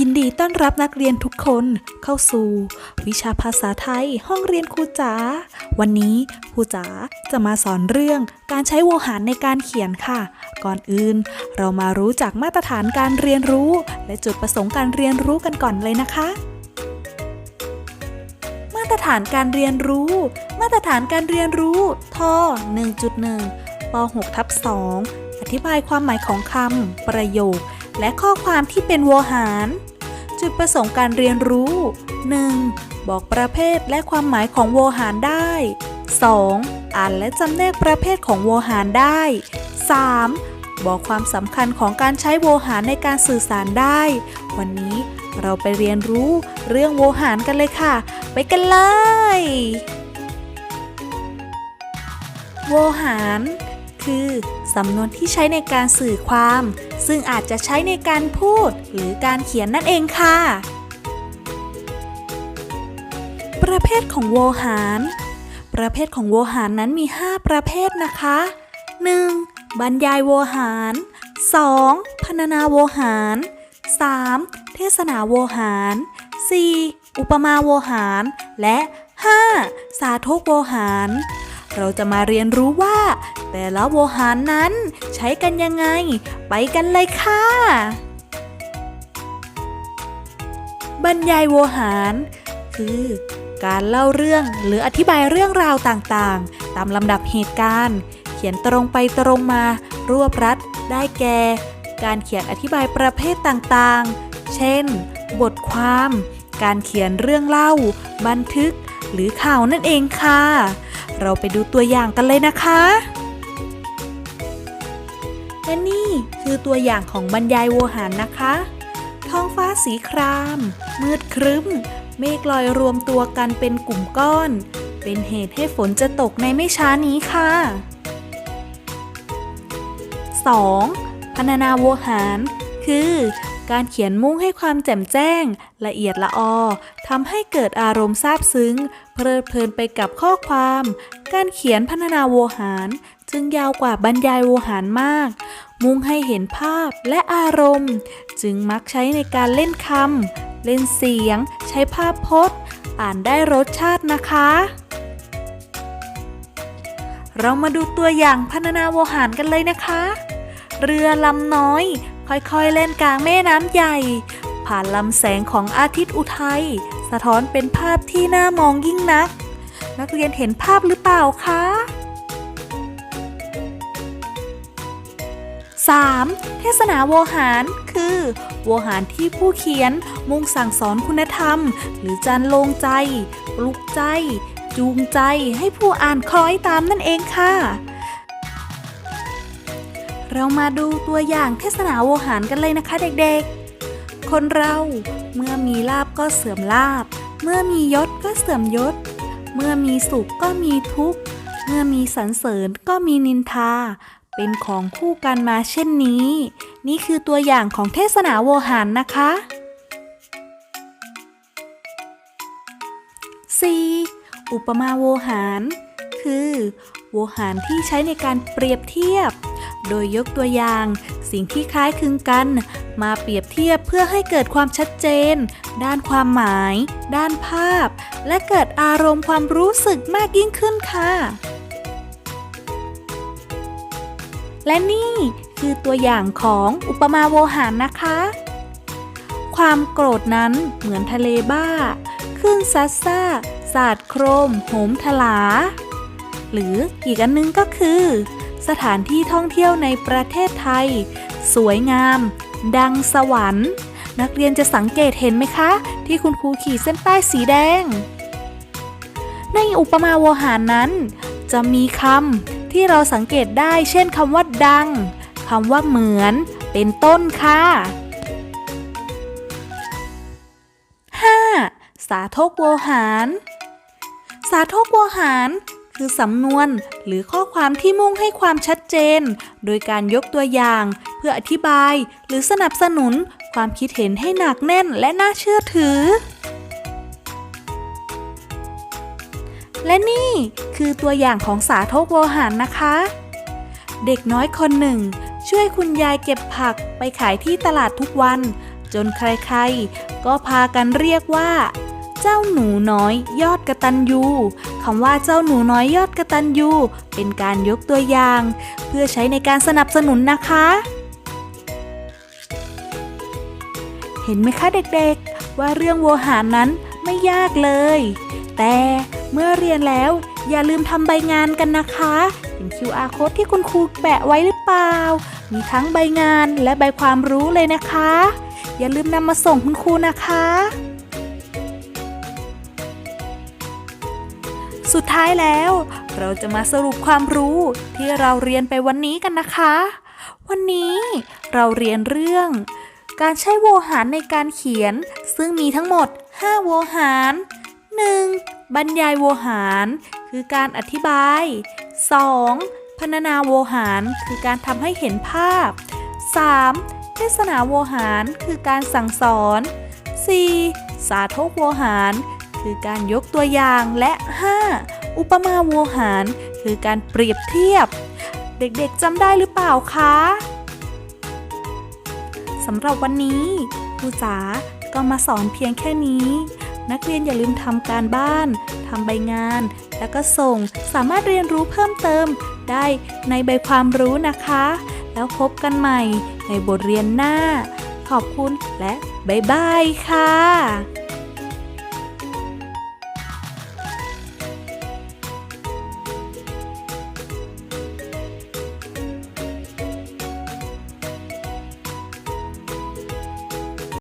ยินดีต้อนรับนักเรียนทุกคนเข้าสู่ วิชาภาษาไทยห้องเรียนครูจ๋า วันนี้ครูจ๋าจะมาสอนเรื่องการใช้โวหารในการเขียนค่ะ ก่อนอื่น เรามารู้จักมาตรฐานการเรียนรู้ และจุดประสงค์การเรียนรู้กันก่อนเลยนะคะ มาตรฐานการเรียนรู้ มาตรฐานการเรียนรู้ท1.1ป 6 ทับ2อธิบายความหมายของคำประโยค และข้อความที่เป็นโวหาร จุดประสงค์การเรียนรู้ 1. บอกประเภทและความหมายของโวหารได้ 2. อ่านและจำแนกประเภทของโวหารได้ 3. บอกความสำคัญของการใช้โวหารในการสื่อสารได้ วันนี้เราไปเรียนรู้เรื่องโวหารกันเลยค่ะ ไปกันเลย โวหาร คือสำนวนที่ใช้ในการสื่อความ ซึ่งอาจจะใช้ในการพูดหรือการเขียนนั่นเองค่ะ ประเภทของโวหาร ประเภทของโวหารนั้นมี 5 ประเภทนะคะ 1. บรรยายโวหาร 2. พรรณนาโวหาร 3. เทศนาโวหาร 4. อุปมาโวหาร และ 5. สาธกโวหาร เราจะมาเรียนรู้ว่า แต่ละโวหารนั้นใช้กันยังไง ไปกันเลยค่ะ บรรยายโวหาร คือ การเล่าเรื่องหรืออธิบายเรื่องราวต่างๆ ตามลำดับเหตุการณ์ เขียนตรงไปตรงมารวบรัด ได้แก่ การเขียนอธิบายประเภทต่างๆ เช่น บทความ การเขียนเรื่องเล่า บันทึก หรือข่าวนั่นเองค่ะ เราไปดูตัวอย่างกันเลยนะคะและนี่คือตัวอย่างของบรรยายโวหารนะคะ ท้องฟ้าสีคราม มืดครึ้ม เมฆลอยรวมตัวกันเป็นกลุ่มก้อน เป็นเหตุให้ฝนจะตกในไม่ช้านี้ค่ะ 2. พรรณนาโวหาร คือ การเขียนมุ่งให้ความแจ่มแจ้ง ละเอียดละออทำให้เกิดอารมณ์ซาบซึ้ง เพลิดเพลินไปกับข้อความ การเขียนพรรณนาโวหาร จึงยาวกว่าบรรยายโวหารมาก มุ่งให้เห็นภาพและอารมณ์ จึงมักใช้ในการเล่นคำเล่นเสียง ใช้ภาพพจน์ อ่านได้รสชาตินะคะเรามาดูตัวอย่างพรรณนาโวหารกันเลยนะคะ เรือลำน้อย ค่อยๆเล่นกลางแม่น้ำใหญ่ ผ่านลำแสงของอาทิตย์อุทัย สะท้อนเป็นภาพที่น่ามองยิ่งนัก นักเรียนเห็นภาพหรือเปล่าคะ 3. เทศนาโวหารคือ โวหารที่ผู้เขียนมุ่งสั่งสอนคุณธรรม หรือจันลงใจ ปลุกใจ จูงใจให้ผู้อ่านคล้อยตามนั่นเองค่ะ เรามาดูตัวอย่างเทศนาโวหารกันเลยนะคะเด็กๆ คนเราเมื่อมีลาบก็เสื่อมลาบ เมื่อมียศก็เสื่อมยศ เมื่อมีสุขก็มีทุกข์ เมื่อมีสรรเสริญก็มีนินทา เป็นของคู่กันมาเช่นนี้ นี่คือตัวอย่างของเทศนาโวหารนะคะ 4. อุปมาโวหาร คือ โวหารที่ใช้ในการเปรียบเทียบ โดยยกตัวอย่าง สิ่งที่คล้ายคลึงกัน มาเปรียบเทียบเพื่อให้เกิดความชัดเจน ด้านความหมาย ด้านภาพ และเกิดอารมณ์ความรู้สึกมากยิ่งขึ้นค่ะ และนี่คือตัวอย่างของอุปมาโวหารนะคะ ความโกรธนั้นเหมือนทะเลบ้าขึ้นซัดซ่าสาดโครมโหมทลา หรืออีกอันนึงก็คือ สถานที่ท่องเที่ยวในประเทศไทย สวยงาม ดังสวรรค์ นักเรียนจะสังเกตเห็นไหมคะ ที่คุณครูขีดเส้นใต้สีแดง ในอุปมาโวหารนั้น จะมีคำที่เราสังเกตได้ เช่นคำว่าดังคำว่าเหมือน เป็นต้นค่ะ 5. สาธกโวหาร สาธกโวหาร คือสำนวน หรือข้อความที่มุ่งให้ความชัดเจน โดยการยกตัวอย่าง เพื่ออธิบาย หรือสนับสนุน ความคิดเห็นให้หนักแน่นและน่าเชื่อถือ และนี่คือตัวอย่างของสาธกโวหารนะคะ เด็กน้อยคนหนึ่ง ช่วยคุณยายเก็บผักไปขายที่ตลาดทุกวัน จนใครๆ ก็พากันเรียกว่า เจ้าหนูน้อยยอดกระตันยูคำว่าเจ้าหนูน้อยยอดกระตันยูเป็นการยกตัวอย่าง เพื่อใช้ในการสนับสนุนนะคะ เห็นไหมคะเด็กๆ ว่าเรื่องโวหารนั้นไม่ยากเลย แต่เมื่อเรียนแล้วอย่าลืมทำใบงานกันนะคะ เห็น QR code ที่คุณครูแปะไว้หรือเปล่า มีทั้งใบงานและใบความรู้เลยนะคะ อย่าลืมนำมาส่งคุณครูนะคะ สุดท้ายแล้ว เราจะมาสรุปความรู้ที่เราเรียนไปวันนี้กันนะคะ วันนี้เราเรียนเรื่อง การใช้โวหารในการเขียน ซึ่งมีทั้งหมด 5 โวหาร 1. บรรยายโวหาร คือการอธิบาย 2. พรรณนาโวหาร คือการทำให้เห็นภาพ 3. เทศนาโวหาร คือการสั่งสอน 4. สาธกโวหาร คือการยกตัวอย่างและ 5. อุปมาโวหาร คือการเปรียบเทียบ เด็กๆจำได้หรือเปล่าคะสำหรับวันนี้ครูจ๋าก็มาสอนเพียงแค่นี้ นักเรียนอย่าลืมทำการบ้านทำใบงาน แล้วก็ส่งสามารถเรียนรู้เพิ่มเติมได้ในใบความรู้นะคะ แล้วพบกันใหม่ในบทเรียนหน้า ขอบคุณและบ๊ายบายค่ะ